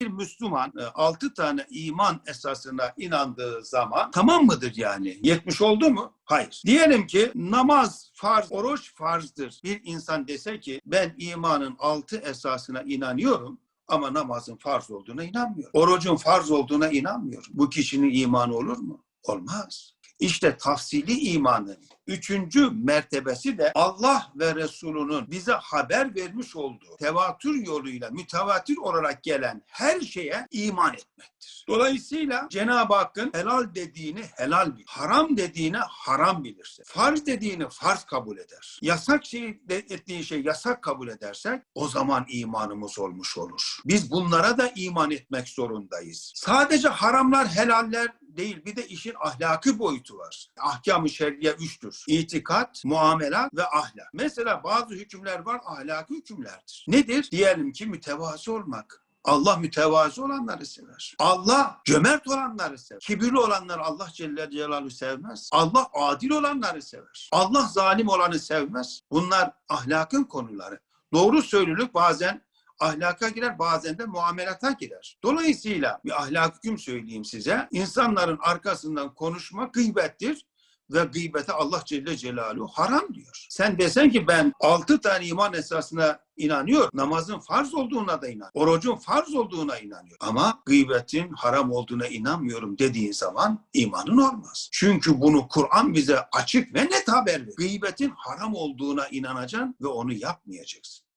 Bir Müslüman e, altı tane iman esasına inandığı zaman tamam mıdır yani? 70 oldu mu? Hayır. Diyelim ki namaz farz, oruç farzdır. Bir insan dese ki ben imanın altı esasına inanıyorum ama namazın farz olduğuna inanmıyorum. Orucun farz olduğuna inanmıyorum. Bu kişinin imanı olur mu? Olmaz. İşte tafsili imanın üçüncü mertebesi de Allah ve Resulünün bize haber vermiş olduğu tevatür yoluyla mütevatir olarak gelen her şeye iman etmektir. Dolayısıyla Cenab-ı Hakk'ın helal dediğini helal bilir. Haram dediğini haram bilirse. Farz dediğini farz kabul eder. Yasak şey ettiği şey yasak kabul edersek o zaman imanımız olmuş olur. Biz bunlara da iman etmek zorundayız. Sadece haramlar helaller değil bir de işin ahlaki boyutu var. Ahkam-ı şer'iye üçtür. İtikat, muamelat ve ahlak. Mesela bazı hükümler var ahlaki hükümlerdir. Nedir? Diyelim ki mütevazı olmak. Allah mütevazı olanları sever. Allah cömert olanları sever. Kibirli olanları Allah Celle Celaluhu sevmez. Allah adil olanları sever. Allah zalim olanı sevmez. Bunlar ahlakın konuları. Doğru söylülük bazen ahlaka girer bazen de muamelata girer. Dolayısıyla bir ahlak hüküm söyleyeyim size. İnsanların arkasından konuşmak gıybettir ve gıybete Allah Celle Celaluhu haram diyor. Sen desen ki ben altı tane iman esasına inanıyorum. Namazın farz olduğuna da inan. Orucun farz olduğuna inanıyorum. Ama gıybetin haram olduğuna inanmıyorum dediğin zaman imanın olmaz. Çünkü bunu Kur'an bize açık ve net haber veriyor. Gıybetin haram olduğuna inanacaksın ve onu yapmayacaksın.